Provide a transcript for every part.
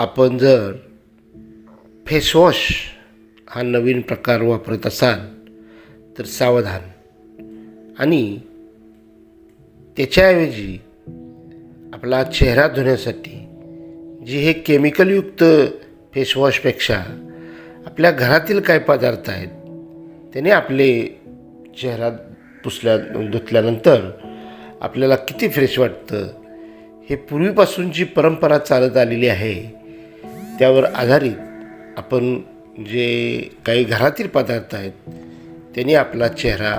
आपण जर फेसवॉश हा नवीन प्रकार वापरत असाल तर सावधान. आणि त्याच्याऐवजी आपला चेहरा धुण्यासाठी जी हे केमिकलयुक्त फेसवॉशपेक्षा आपल्या घरातील काय पदार्थ आहेत त्याने आपले चेहरा पुसल्या धुतल्यानंतर आपल्याला किती फ्रेश वाटतं हे पूर्वीपासून जी परंपरा चालत आलेली आहे. त्यावर आधारित आपण जे काही घरातील पदार्थ आहेत त्यांनी आपला चेहरा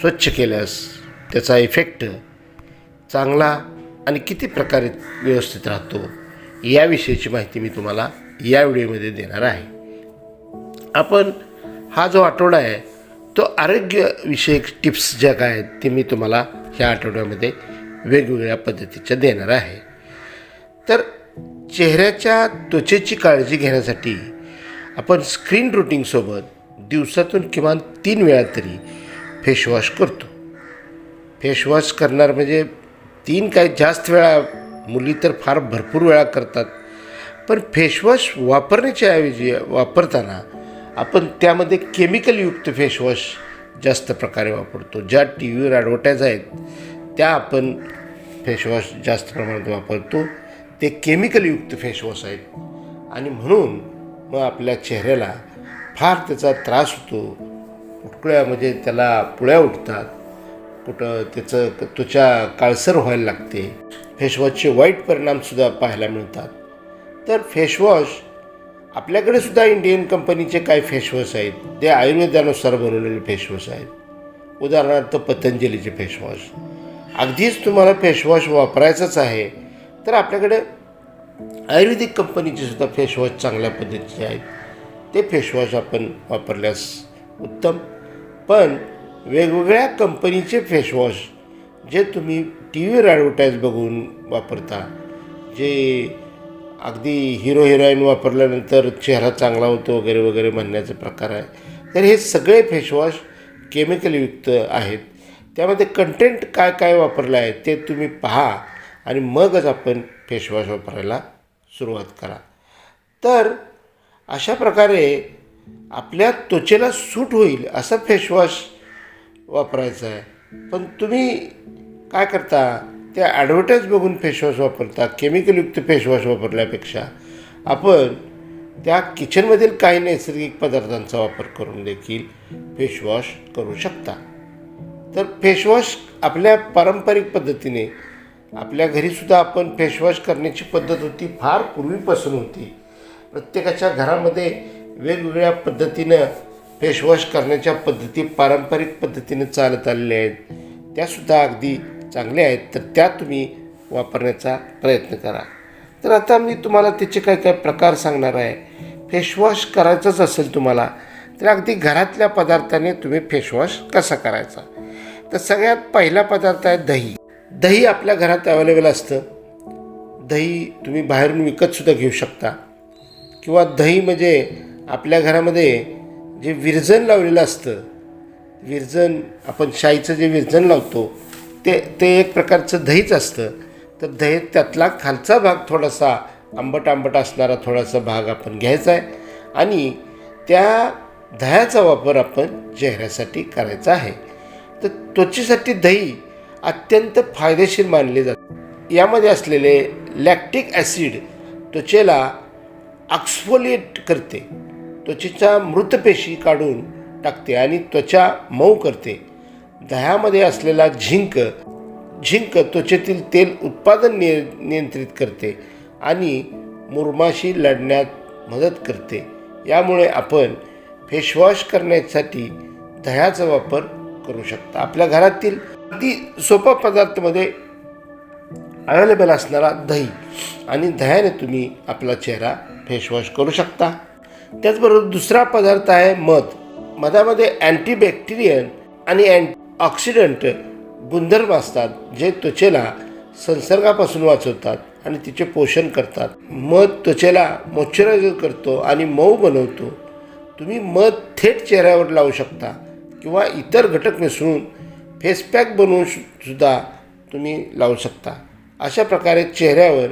स्वच्छ केल्यास त्याचा इफेक्ट चांगला आणि किती प्रकारे व्यवस्थित राहतो याविषयीची माहिती मी तुम्हाला या व्हिडिओमध्ये देणार आहे. आपण हा जो आठवडा आहे तो आरोग्यविषयक टिप्स ज्या काय आहेत ते मी तुम्हाला ह्या आठवड्यामध्ये वेगवेगळ्या पद्धतीच्या देणार आहे. तर चेहऱ्याच्या त्वचेची काळजी घेण्यासाठी आपण स्क्रीन रुटीनसोबत दिवसातून किमान तीन वेळा तरी फेसवॉश करतो. फेसवॉश करणार म्हणजे तीन काय जास्त वेळा मुली तर फार भरपूर वेळा करतात. पण फेसवॉश वापरण्याच्या ऐवजी वापरताना आपण त्यामध्ये केमिकलयुक्त फेसवॉश जास्त प्रकारे वापरतो. ज्या टी व्हीवर ॲडव्हर्टाईज आहेत त्या आपण फेसवॉश जास्त प्रमाणात वापरतो. ते केमिकलयुक्त फेसवॉश आहेत. आणि म्हणून मग आपल्या चेहऱ्याला फार त्याचा त्रास होतो. पुटकुळ्या म्हणजे त्याला पुळ्या उठतात कुठं त्याचं त्वचा काळसर व्हायला लागते. फेसवॉशचे वाईट परिणामसुद्धा पाहायला मिळतात. तर फेसवॉश आपल्याकडे सुद्धा इंडियन कंपनीचे काही फेसवॉश आहेत. ते आयुर्वेदानुसार बनवलेले फेसवॉश आहेत. उदाहरणार्थ पतंजलीचे फेसवॉश अगदीच तुम्हाला फेसवॉश वापरायचंच आहे. तर आपल्याकडे आयुर्वेदिक कंपनीचे सुद्धा फेसवॉश चांगल्या पद्धतीचे आहेत. ते फेसवॉश आपण वापरल्यास उत्तम. पण वेगवेगळ्या कंपनीचे फेसवॉश जे तुम्ही टी व्हीवर ॲडव्हर्टाईज बघून वापरता जे अगदी हिरो हिरोईन वापरल्यानंतर चेहरा चांगला होतो वगैरे वगैरे म्हणण्याचा प्रकार आहे. तर हे सगळे फेसवॉश केमिकलयुक्त आहेत. त्यामध्ये कंटेंट काय काय वापरलं आहे ते तुम्ही पहा आणि मगच आपण फेसवॉश वापरायला सुरुवात करा. तर अशा प्रकारे आपल्या त्वचेला सूट होईल असा फेसवॉश वापरायचा आहे. पण तुम्ही काय करता त्या ॲडव्हर्टाईज बघून फेसवॉश वापरता केमिकलयुक्त फेसवॉश वापरल्यापेक्षा आपण त्या किचनमधील काही नैसर्गिक पदार्थांचा वापर करून देखील फेसवॉश करू शकता. तर फेसवॉश आपल्या पारंपरिक पद्धतीने आपल्या घरीसुद्धा आपण फेसवॉश करण्याची पद्धत होती फार पूर्वीपासून होती. प्रत्येकाच्या घरामध्ये वेगवेगळ्या पद्धतीनं फेसवॉश करण्याच्या पद्धती पारंपरिक पद्धतीने चालत आलेल्या आहेत. त्यासुद्धा अगदी चांगल्या आहेत. तर त्या तुम्ही वापरण्याचा प्रयत्न करा. तर आता मी तुम्हाला त्याचे काय काय प्रकार सांगणार आहे. फेसवॉश करायचंच असेल तुम्हाला तर अगदी घरातल्या पदार्थाने तुम्ही फेसवॉश कसा करायचा? तर सगळ्यात पहिला पदार्थ आहे दही. दही आपल्या घरात अवेलेबल असतं. दही तुम्ही बाहेरून विकतसुद्धा घेऊ शकता. किंवा दही म्हणजे आपल्या घरामध्ये जे विरजन लावलेलं असतं. विरजन आपण शाईचं जे विरजन लावतो ते ते एक प्रकारचं दहीच असतं. तर दही त्यातला खालचा भाग थोडासा आंबट आंबट असणारा थोडासा भाग आपण घ्यायचा आहे. आणि त्या दह्याचा वापर आपण चेहऱ्यासाठी करायचा आहे. तर त्वचेसाठी दही अत्यंत फायदेशीर मानले जाते. यामध्ये असलेले लॅक्टिक ॲसिड त्वचेला ऑक्सफोलिएट करते. त्वचेचा मृतपेशी काढून टाकते आणि त्वचा मऊ करते. दह्यामध्ये असलेला झिंक झिंक त्वचेतील तेल उत्पादन निय नियंत्रित करते आणि मुरमाशी लढण्यात मदत करते. यामुळे आपण फेसवॉश करण्यासाठी दह्याचा वापर करू शकता. आपल्या घरातील अगदी सोपा पदार्थामध्ये अवेलेबल असणारा दही. आणि दह्याने तुम्ही आपला चेहरा फेसवॉश करू शकता. त्याचबरोबर दुसरा पदार्थ आहे मध. मधामध्ये अँटीबॅक्टेरियन आणि अँट ऑक्सिडंट गुणधर्म असतात जे त्वचेला संसर्गापासून वाचवतात आणि तिचे पोषण करतात. मध त्वचेला मॉइश्चरायझर करतो आणि मऊ बनवतो. तुम्ही मध थेट चेहऱ्यावर लावू शकता किंवा इतर घटक मिसळून फेसपॅक बनवून सुद्धा तुम्ही लावू शकता. अशा प्रकारे चेहऱ्यावर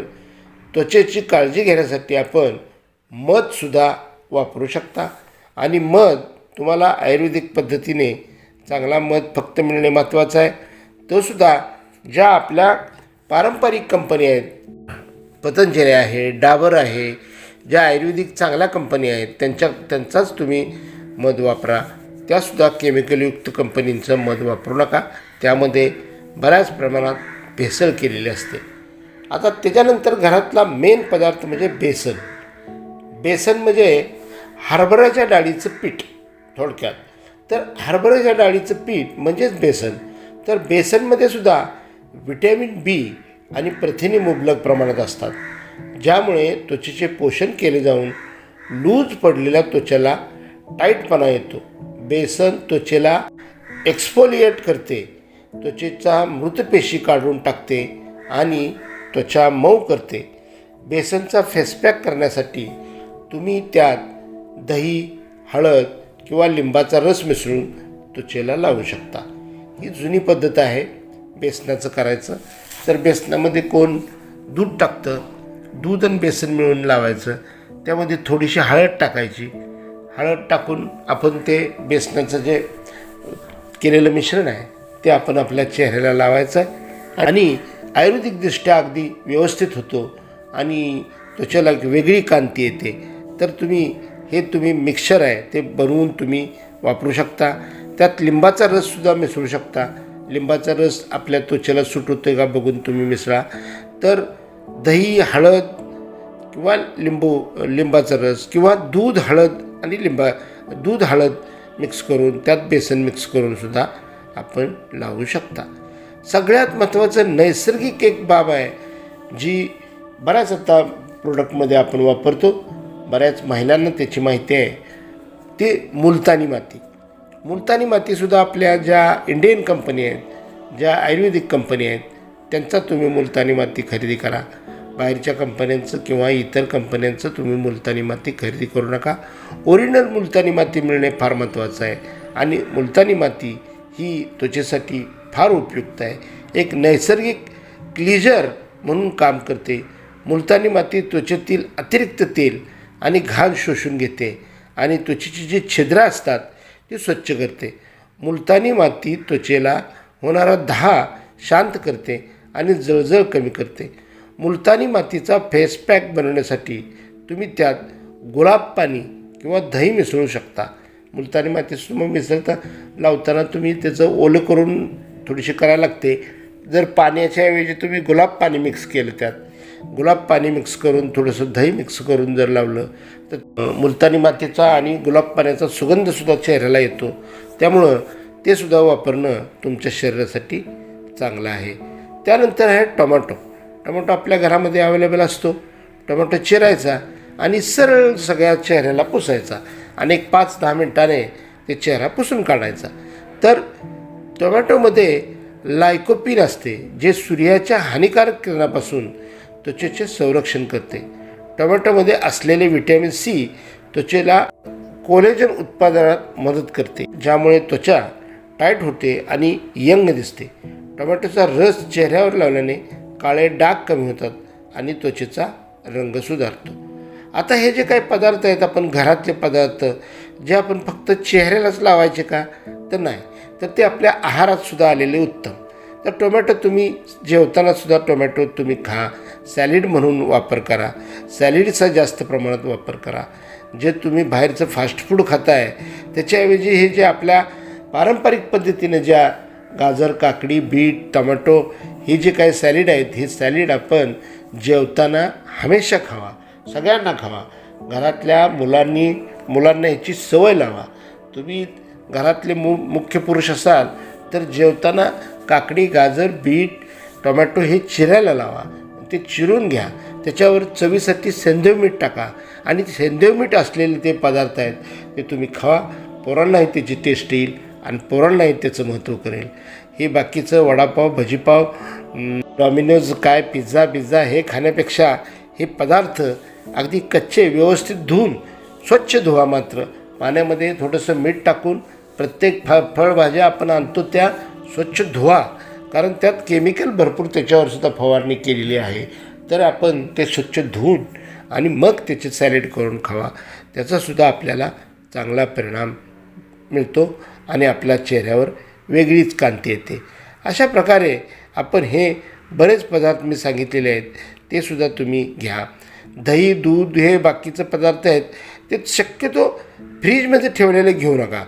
त्वचेची काळजी घेण्यासाठी आपण मधसुद्धा वापरू शकता. आणि मध तुम्हाला आयुर्वेदिक पद्धतीने चांगला मध फक्त मिळणे महत्त्वाचं आहे. तोसुद्धा ज्या आपल्या पारंपरिक कंपनी आहेत पतंजली आहे डाबर आहे ज्या आयुर्वेदिक चांगल्या कंपनी आहेत त्यांच्या त्यांचाच तुम्ही मध वापरा. त्यासुद्धा केमिकलयुक्त कंपनींचं मध वापरू नका. त्यामध्ये बऱ्याच प्रमाणात भेसळ केलेली असते. आता त्याच्यानंतर घरातला मेन पदार्थ म्हणजे बेसन. बेसन म्हणजे हरभऱ्याच्या डाळीचं पीठ थोडक्यात. तर हरभऱ्याच्या डाळीचं पीठ म्हणजेच बेसन. तर बेसनमध्ये सुद्धा विटॅमिन बी आणि प्रथिने मुबलक प्रमाणात असतात. ज्यामुळे त्वचेचे पोषण केले जाऊन लूज पडलेल्या त्वचेला टाईटपणा येतो. बेसन त्वचेला एक्सफोलिएट करते. त्वचेचा मृतपेशी काढून टाकते आणि त्वचा मऊ करते. बेसनचा फेसपॅक करण्यासाठी तुम्ही त्यात दही हळद किंवा लिंबाचा रस मिसळून त्वचेला लावू शकता. ही जुनी पद्धत आहे बेसनाचं करायचं. तर बेसनामध्ये कोण दूध टाकतं? दूध आणि बेसन मिळून लावायचं. त्यामध्ये थोडीशी हळद टाकायची. हळद टाकून आपण ते बेसनाचं जे केलेलं मिश्रण आहे ते आपण आपल्या चेहऱ्याला लावायचं आहे. आणि आयुर्वेदिकदृष्ट्या अगदी व्यवस्थित होतो आणि त्वचेला एक वेगळी कांती येते. तर तुम्ही हे तुम्ही मिक्सर आहे ते बनवून तुम्ही वापरू शकता. त्यात लिंबाचा रससुद्धा मिसळू शकता. लिंबाचा रस आपल्या त्वचेला सूट होतो का बघून तुम्ही मिसळा. तर दही हळद किंवा लिंबू लिंबाचा रस किंवा दूध हळद आणि लिंबा दूध हळद मिक्स करून त्यात बेसन मिक्स करून सुद्धा आपण लावू शकता. सगळ्यात महत्त्वाचं नैसर्गिक एक बाब आहे जी बऱ्याच आता प्रोडक्टमध्ये आपण वापरतो. बऱ्याच महिलांना त्याची माहिती आहे. ती मुलतानी माती. मुलतानी मातीसुद्धा आपल्या ज्या इंडियन कंपनी आहेत ज्या आयुर्वेदिक कंपनी आहेत त्यांचा तुम्ही मुलतानी माती खरेदी करा. बाहेरच्या कंपन्यांचं किंवा इतर कंपन्यांचं तुम्ही मुलतानी माती खरेदी करू नका. ओरिजिनल मुलतानी माती मिळणे फार महत्त्वाचं आहे. आणि मुलतानी माती ही त्वचेसाठी फार उपयुक्त आहे. एक नैसर्गिक क्लिजर म्हणून काम करते. मुलतानी माती त्वचेतील अतिरिक्त तेल आणि घाण शोषून घेते आणि त्वचेची जी छिद्रं असतात ती स्वच्छ करते. मुलतानी माती त्वचेला होणारा दहा शांत करते आणि जळजळ कमी करते. मुलतानी मातीचा फेस पॅक बनवण्यासाठी तुम्ही त्यात गुलाब पाणी किंवा दही मिसळू शकता. मुलतानी माती मग मिसळता लावताना तुम्ही त्याचं ओलं करून थोडीशी करायला लागते. जर पाण्याच्या ऐवजी तुम्ही गुलाब पाणी मिक्स केलं त्यात. गुलाब पाणी मिक्स करून थोडंसं दही मिक्स करून जर लावलं तर मुलतानी मातीचा आणि गुलाब पाण्याचा सुगंधसुद्धा चेहऱ्याला येतो. त्यामुळं ते सुद्धा वापरणं तुमच्या शरीरासाठी चांगलं आहे. त्यानंतर आहे टोमॅटो. टोमॅटो आपल्या घरामध्ये अवेलेबल असतो. टोमॅटो चिरायचा आणि सरळ सगळ्या चेहऱ्याला पुसायचा. आणि एक पाच दहा मिनटाने ते चेहरा पुसून काढायचा. तर टोमॅटोमध्ये लायकोपिन असते जे सूर्याच्या हानिकारक किरणापासून त्वचेचे संरक्षण करते. टोमॅटोमध्ये असलेले व्हिटॅमिन सी त्वचेला कोलेजन उत्पादनात मदत करते ज्यामुळे त्वचा टाईट होते आणि यंग दिसते. टोमॅटोचा रस चेहऱ्यावर लावल्याने काळे डाग कमी होतात आणि त्वचेचा रंग सुधारतो. आता हे जे काही पदार्थ आहेत आपण घरातले पदार्थ जे आपण फक्त चेहऱ्यालाच लावायचे का? तर नाही. तर ते आपल्या आहारात सुद्धा आलेले उत्तम. तर टोमॅटो तुम्ही जेवताना सुद्धा टोमॅटो तुम्ही खा. सॅलिड म्हणून वापर करा. सॅलिडचा जास्त प्रमाणात वापर करा. जे तुम्ही बाहेरचं फास्ट फूड खाताय त्याच्याऐवजी हे जे आपल्या पारंपरिक पद्धतीने ज्या गाजर काकडी बीट टोमॅटो ही जे काही सॅलिड आहेत हे सॅलिड आपण जेवताना हमेशा खावा सगळ्यांना खावा. घरातल्या मुलांनी मुलांना ह्याची सवय लावा. तुम्ही घरातले मु मुख्य पुरुष असाल तर जेवताना काकडी गाजर बीट टोमॅटो हे चिरायला लावा. ते चिरून घ्या. त्याच्यावर चवीसाठी सेंधव मीठ टाका. आणि सेंधव मीठ असलेले ते पदार्थ आहेत ते तुम्ही खावा. पोरांनाही त्याची टेस्ट येईल. आणि पोरांनाही त्याचं महत्त्व करेल. हे बाकीचं वडापाव भजीपाव डॉमिनोज काय पिझ्झा बिझ्झा हे खाण्यापेक्षा हे पदार्थ अगदी कच्चे व्यवस्थित धुवून स्वच्छ धुवा मात्र. पाण्यामध्ये थोडंसं मीठ टाकून प्रत्येक फ फळभाज्या आपण आणतो त्या स्वच्छ धुवा. कारण त्यात केमिकल भरपूर त्याच्यावर सुद्धा फवारणी केलेली आहे. तर आपण ते स्वच्छ धुवून आणि मग त्याचे सॅलेड करून खावा. त्याचासुद्धा आपल्याला चांगला परिणाम मिळतो. आणि आपल्या चेहऱ्यावर वेगळीच कांती येते. अशा प्रकारे आपण हे बरेच पदार्थ मी सांगितलेले आहेत ते सुद्धा तुम्ही घ्या. दही दूध हे बाकीचे पदार्थ आहेत ते शक्यतो फ्रीजमध्ये ठेवलेले घेऊ नका.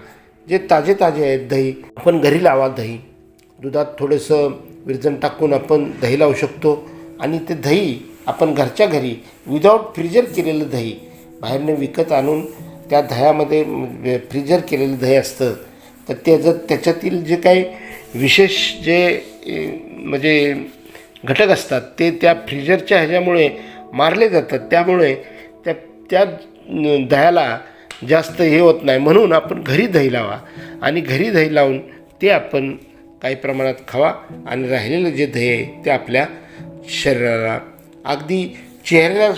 जे ताजे ताजे आहेत दही. आपण घरी लावा दही. दुधात थोडंसं विरजण टाकून आपण दही लावू शकतो आणि ते दही आपण घरच्या घरी विदाऊट फ्रीजर केलेलं दही बाहेरनं विकत आणून त्या दह्यामध्ये म्हणजे फ्रीजर केलेलं दही असतं तर त्याचं त्याच्यातील जे काही विशेष जे म्हणजे घटक असतात ते त्या फ्रीजरच्या ह्याच्यामुळे मारले जातात. त्यामुळे त्या त्या दह्याला जास्त हे होत नाही. म्हणून आपण घरी दही लावा आणि घरी दही लावून ते आपण काही प्रमाणात खावा आणि राहिलेलं जे दही आहे ते आपल्या शरीराला अगदी चेहऱ्याला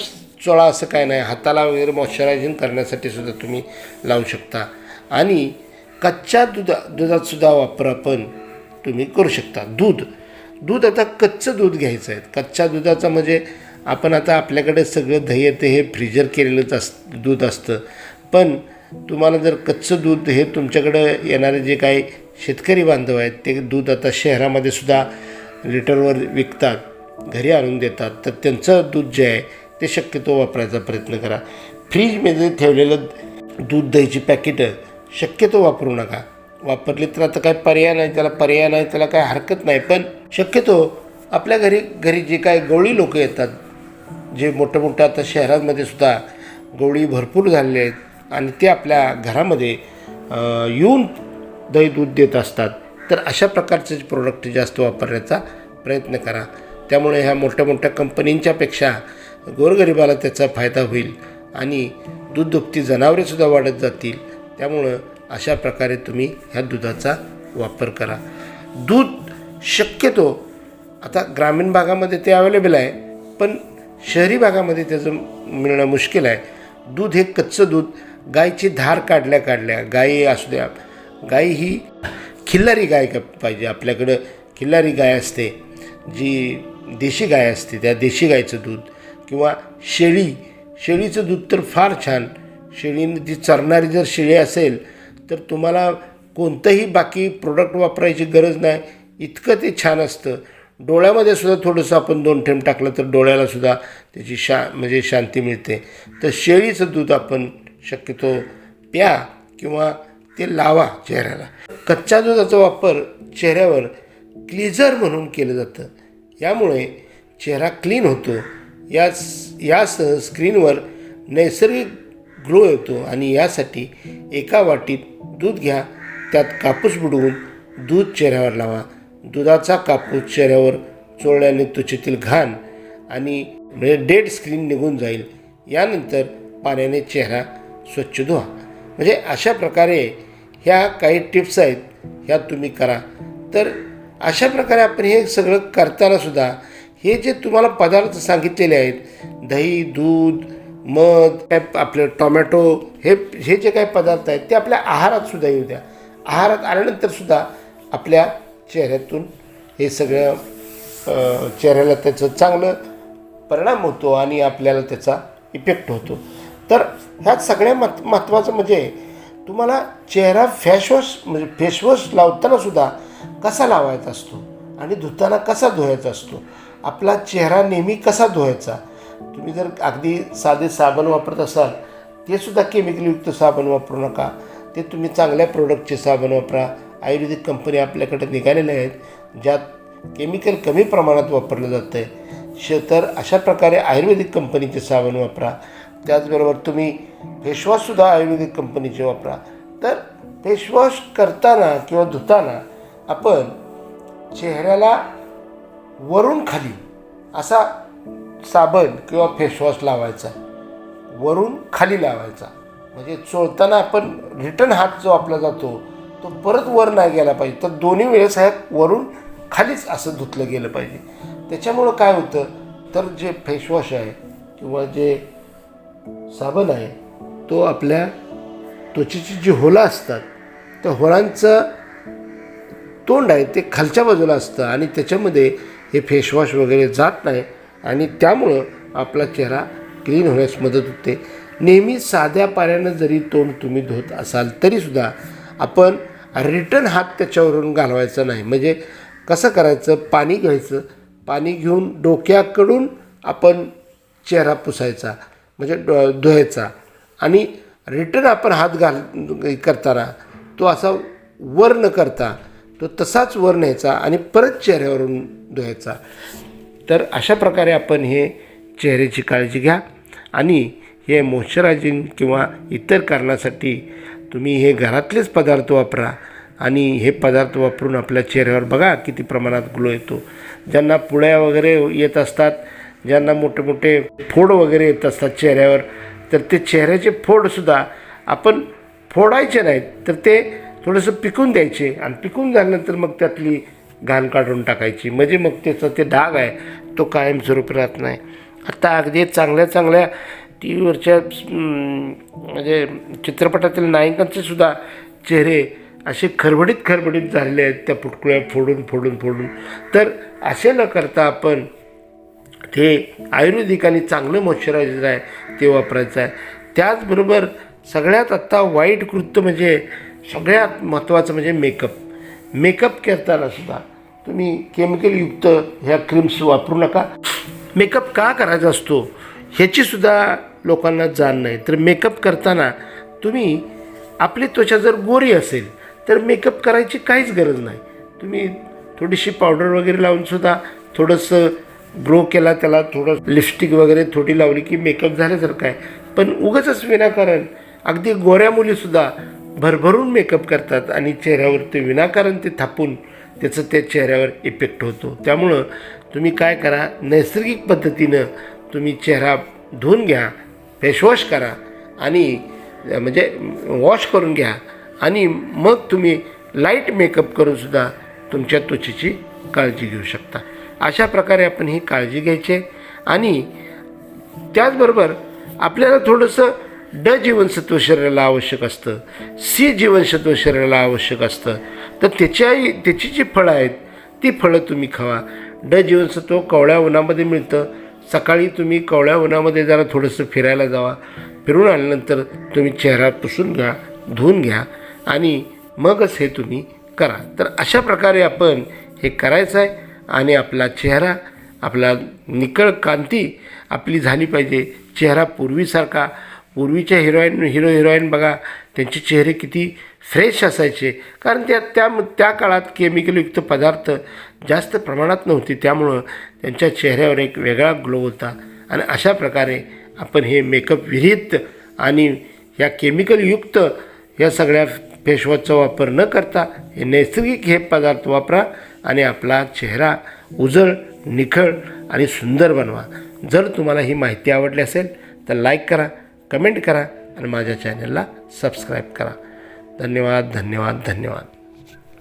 चोळा असं काय नाही. हाताला वगैरे मॉइश्चरायझिंग करण्यासाठी सुद्धा तुम्ही लावू शकता. आणि कच्च्या दुधा दुधातसुद्धा वापर आपण तुम्ही करू शकता. दूध दूध आता कच्चं दूध घ्यायचं आहे. कच्च्या दुधाचं म्हणजे आपण आता आपल्याकडे सगळं दही येते हे फ्रीजर केलेलंच अस दूध असतं. पण तुम्हाला जर कच्चं दूध हे तुमच्याकडं येणारे जे काही शेतकरी बांधव आहेत ते दूध आता शहरामध्ये सुद्धा लिटरवर विकतात घरी आणून देतात तर त्यांचं दूध जे आहे ते शक्यतो वापरायचा प्रयत्न करा. फ्रीजमध्ये ठेवलेलं दूध दहीची पॅकेटं शक्यतो वापरू नका. वापरली तर आता काय पर्याय नाही त्याला पर्याय नाही त्याला काय हरकत नाही. पण शक्यतो आपल्या घरी घरी जे काय गवळी लोक येतात जे मोठं मोठं आता शहरांमध्ये सुद्धा गवळी भरपूर झालेले आहेत आणि ते आपल्या घरामध्ये येऊन दही दूध देत असतात तर अशा प्रकारचे प्रोडक्ट जास्त वापरण्याचा प्रयत्न करा. त्यामुळे ह्या मोठ्या मोठ्या कंपनींच्यापेक्षा गोरगरिबाला त्याचा फायदा होईल आणि दूध दुभती जनावरेसुद्धा वाढत जातील. त्यामुळं अशा प्रकारे तुम्ही ह्या दुधाचा वापर करा. दूध शक्यतो आता ग्रामीण भागामध्ये ते अवेलेबल आहे पण शहरी भागामध्ये त्याचं मिळणं मुश्किल आहे. दूध हे कच्चं दूध गायची धार काढल्या काढल्या गाई असू द्या गाई ही खिल्लारी गाय का पाहिजे आपल्याकडं. खिल्लारी गाय असते जी देशी गाय असते त्या देशी गायचं दूध किंवा शेळी शेळीचं दूध तर फार छान. शेळीने ती चरणारी जर शेळी असेल तर तुम्हाला कोणतंही बाकी प्रोडक्ट वापरायची गरज नाही. इतकं ते छान असतं. डोळ्यामध्ये सुद्धा थोडंसं आपण दोन ठेंब टाकलं तर डोळ्याला सुद्धा त्याची शा म्हणजे शांती मिळते. तर शेळीचं दूध आपण शक्यतो प्या किंवा ते लावा चेहऱ्याला. कच्च्या दुधाचा वापर चेहऱ्यावर क्लिझर म्हणून केलं जातं. यामुळे चेहरा क्लीन होतो. याच यासह स्क्रीनवर नैसर्गिक ग्लो येतो आणि यासाठी एका वाटीत दूध घ्या त्यात कापूस बुडवून दूध चेहऱ्यावर लावा. दुधाचा कापूस चेहऱ्यावर चोळल्याने त्वचेतील घाण आणि म्हणजे डेड स्क्रीन निघून जाईल. यानंतर पाण्याने चेहरा स्वच्छ धुवा. म्हणजे अशा प्रकारे ह्या काही टिप्स आहेत ह्या तुम्ही करा. तर अशा प्रकारे आपण हे सगळं करतानासुद्धा हे जे तुम्हाला पदार्थ सांगितलेले आहेत दही दूध मध काय आपलं टोमॅटो हे हे जे काही पदार्थ आहेत ते आपल्या आहारात सुद्धा येऊ द्या. आहारात आल्यानंतर सुद्धा आपल्या चेहऱ्यातून हे सगळं चेहऱ्याला त्याचं चांगलं परिणाम होतो आणि आपल्याला त्याचा इफेक्ट होतो. तर ह्यात सगळ्यात महत् महत्त्वाचं म्हणजे तुम्हाला चेहरा फेशवॉश म्हणजे फेसवॉश लावताना सुद्धा कसा लावायचा असतो? आणि धुताना कसा धुवायचा असतो? आपला चेहरा नेहमी कसा धुवायचा? तुम्ही जर अगदी साधे साबण वापरत असाल ते सुद्धा केमिकलयुक्त साबण वापरू नका. ते तुम्ही चांगल्या प्रोडक्टचे साबण वापरा. आयुर्वेदिक कंपनी आपल्याकडे निघालेल्या आहेत ज्यात केमिकल कमी प्रमाणात वापरलं जातं आहे श तर अशा प्रकारे आयुर्वेदिक कंपनीचे साबण वापरा. त्याचबरोबर तुम्ही फेशवॉशसुद्धा आयुर्वेदिक कंपनीचे वापरा. तर फेशवॉश करताना किंवा धुताना आपण चेहऱ्याला वरून खाली असा साबण किंवा फेसवॉश लावायचा. वरून खाली लावायचा. म्हणजे चोळताना आपण रिटर्न हात जो आपला जातो तो परत वर नाही गेला पाहिजे. तर दोन्ही वेळेस ह्या वरून खालीच असं धुतलं गेलं पाहिजे. त्याच्यामुळं काय होतं तर जे फेसवॉश आहे किंवा जे साबण आहे तो आपल्या त्वचेची जी होलं असतात त्या होळांचं तोंड आहे ते खालच्या बाजूला असतं आणि त्याच्यामध्ये हे फेसवॉश वगैरे जात नाही. आणि त्यामुळं आपला चेहरा क्लीन होण्यास मदत होते. नेहमी साध्या पाण्यानं जरी तोंड तुम्ही धुत असाल तरीसुद्धा आपण रिटर्न हात त्याच्यावरून घालवायचा नाही. म्हणजे कसं करायचं? पाणी घ्यायचं. पाणी घेऊन डोक्याकडून आपण चेहरा पुसायचा म्हणजे डो धुवायचा. आणि रिटर्न आपण हात घाल करताना तो असा वर न करता तो तसाच वर न्यायचा आणि परत चेहऱ्यावरून धुवायचा. तर अशा प्रकारे आपण हे चेहऱ्याची काळजी घ्या आणि हे मॉइश्चरायझिंग किंवा इतर कारणासाठी तुम्ही हे घरातलेच पदार्थ वापरा आणि हे पदार्थ वापरून आपल्या चेहऱ्यावर बघा किती प्रमाणात ग्लो येतो. ज्यांना पुळ्या वगैरे येत असतात ज्यांना मोठे मोठे फोड वगैरे येत असतात चेहऱ्यावर तर ते चेहऱ्याचे फोडसुद्धा आपण फोडायचे नाहीत तर ते थोडंसं पिकून द्यायचे. आणि पिकून झाल्यानंतर मग त्यातली घाण काढून टाकायची. म्हणजे मग त्याचा ते डाग आहे. तो कायमस्वरूपी राहत नाही. आत्ता अगदी चांगल्या चांगल्या टी व्हीवरच्या म्हणजे चित्रपटातील नायकांचे सुद्धा चेहरे असे खरबडीत खरबडीत झालेले आहेत त्या पुटकुळ्या फोडून फोडून फोडून. तर असे न करता आपण ते आयुर्वेदिक आणि चांगलं मॉइश्चरायझर आहे ते वापरायचं आहे. त्याचबरोबर सगळ्यात आत्ता वाईट कृत्य म्हणजे सगळ्यात महत्त्वाचं म्हणजे मेकअप. मेकअप करताना सुद्धा तुम्ही केमिकलयुक्त ह्या क्रीम्स वापरू नका. मेकअप का करायचा असतो? ह्याचीसुद्धा लोकांना जाण नाही. तर मेकअप करताना तुम्ही आपली त्वचा जर गोरी असेल तर मेकअप करायची काहीच गरज नाही. तुम्ही थोडीशी पावडर वगैरे लावूनसुद्धा थोडंसं ग्रो केला त्याला थोडं लिपस्टिक वगैरे थोडी लावली की मेकअप झाल्यासारखं आहे पण उगाचच विनाकारण. अगदी गोऱ्या मुलीसुद्धा भरभरून मेकअप करतात आणि चेहऱ्यावर ते विनाकारण ते थापून त्याचं त्या चेहऱ्यावर इफेक्ट होतो त्यामुळं तुम्ही काय करा नैसर्गिक पद्धतीनं तुम्ही चेहरा धुवून घ्या फेसवॉश करा आणि म्हणजे वॉश करून घ्या आणि मग तुम्ही लाइट मेकअप करूनसुद्धा तुमच्या त्वचेची काळजी घेऊ शकता अशा प्रकारे आपण ही काळजी घ्यायची आहे. आणि त्याचबरोबर आपल्याला थोडंसं ड जीवनसत्व शरीराला आवश्यक असतं सी जीवनसत्व शरीराला आवश्यक असतं तर त्याच्याही त्याची जी फळं आहेत ती फळं तुम्ही खावा. ड जीवनसत्व कवळ्या उन्हामध्ये मिळतं. सकाळी तुम्ही कवळ्या उन्हामध्ये जरा थोडंसं फिरायला जावा. फिरून आल्यानंतर तुम्ही चेहरा पुसून घ्या धुवून घ्या आणि मगच हे तुम्ही करा. तर अशा प्रकारे आपण हे करायचं आहे आणि आपला चेहरा आपला निकळ कांती आपली झाली पाहिजे. चेहरा पूर्वीसारखा पूर्वीच्या हिरोईन हिरो हिरोईन बघा त्यांचे चेहरे किती फ्रेश असायचे. कारण त्या त्या त्या काळात केमिकलयुक्त पदार्थ जास्त प्रमाणात नव्हते. त्यामुळं त्यांच्या चेहऱ्यावर एक वेगळा ग्लो होता. आणि अशा प्रकारे आपण हे मेकअप विरहित आणि या केमिकलयुक्त या सगळ्या फेसवॉशचा वापर न करता हे नैसर्गिक हे पदार्थ वापरा आणि आपला चेहरा उजळ निखळ आणि सुंदर बनवा. जर तुम्हाला ही माहिती आवडली असेल तर लाईक करा. कमेंट करा आणि माझ्या चॅनलला सबस्क्राईब करा. धन्यवाद धन्यवाद धन्यवाद.